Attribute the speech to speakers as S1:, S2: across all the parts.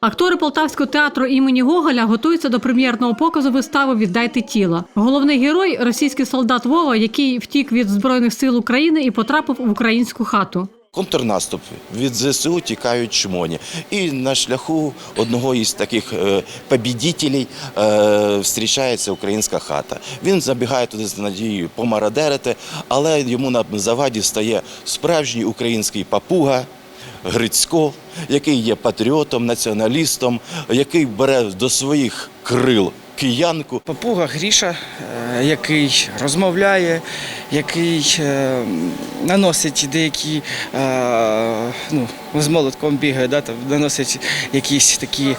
S1: Актори Полтавського театру імені Гоголя готуються до прем'єрного показу вистави Віддайте тіло. Головний герой російський солдат Вова, який втік від збройних сил України і потрапив в українську хату.
S2: Контрнаступ від ЗСУ тікають чмоні. І на шляху одного із таких побідітелів побідітелей е, зустрічається українська хата. Він забігає туди з надією помарадерити, але йому на заваді стає справжній український папуга. Грицько, який є патріотом, націоналістом, який бере до своїх крил киянку.
S3: Папуга Гріша, е, який розмовляє, який е, наносить деякі е, ну, з молотком бігає, да, там, наносить якісь такі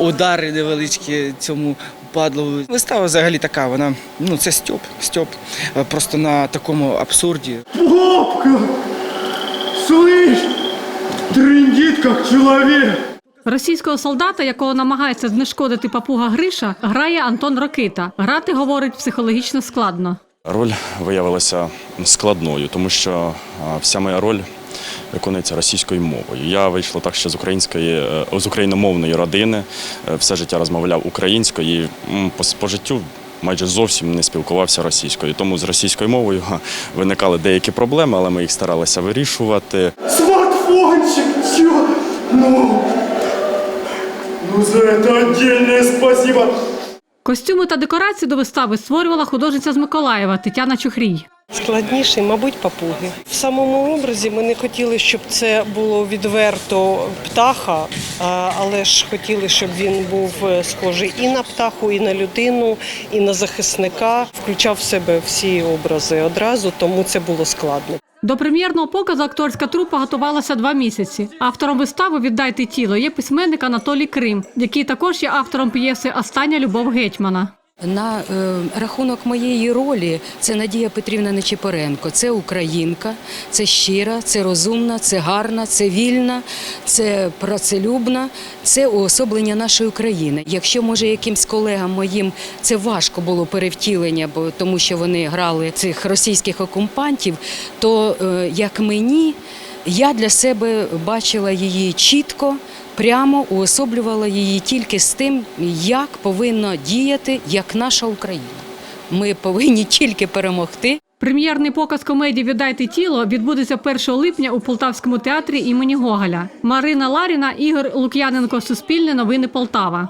S3: удари невеличкі цьому падлу. Вистава взагалі така, вона ну, це Стьоп, Стьоп. Просто на такому абсурді.
S4: Попка! Слышь, как человек.
S1: Російського солдата, якого намагається знешкодити папуга Гриша, грає Антон Рокита. Грати говорить психологічно складно.
S5: Роль виявилася складною, тому що вся моя роль виконується російською мовою. Я вийшла так, що з української е, з україномовної родини е, все життя розмовляв українською і по, по життю. Майже зовсім не спілкувався російською, тому з російською мовою виникали деякі проблеми, але ми їх старалися вирішувати.
S4: Смартфончик, чё? Ну, ну за это отдельное спасибо.
S1: Костюми та декорації до вистави створювала художниця з Миколаєва Тетяна Чухрій.
S6: Складніший, мабуть, папуги. В самому образі ми не хотіли, щоб це було відверто птаха, але ж хотіли, щоб він був е, схожий і на птаху, і на людину, і на захисника. Включав в себе всі образи одразу, тому це було складно.
S1: До прем'єрного показу акторська трупа готувалася два місяці. Автором вистави Віддайте тіло є письменник Анатолій Крим, який також є автором п'єси Остання любов гетьмана.
S7: На е, рахунок моєї ролі це Надія Петрівна Нечипоренко. Це українка, це щира, це розумна, це гарна, це вільна, це працелюбна, це уособлення нашої України. Якщо може якимсь колегам моїм це важко було перевтілення, бо тому що вони грали цих російських окупантів, то е, як мені я для себе бачила її чітко прямо уособлювала її тільки з тим, як повинна діяти як наша Україна. Ми повинні тільки перемогти.
S1: Прем'єрний показ комедії Віддайте тіло відбудеться 1 липня у Полтавському театрі імені Гоголя. Марина Ларіна, Ігор Лук'яненко, Суспільне новини Полтава.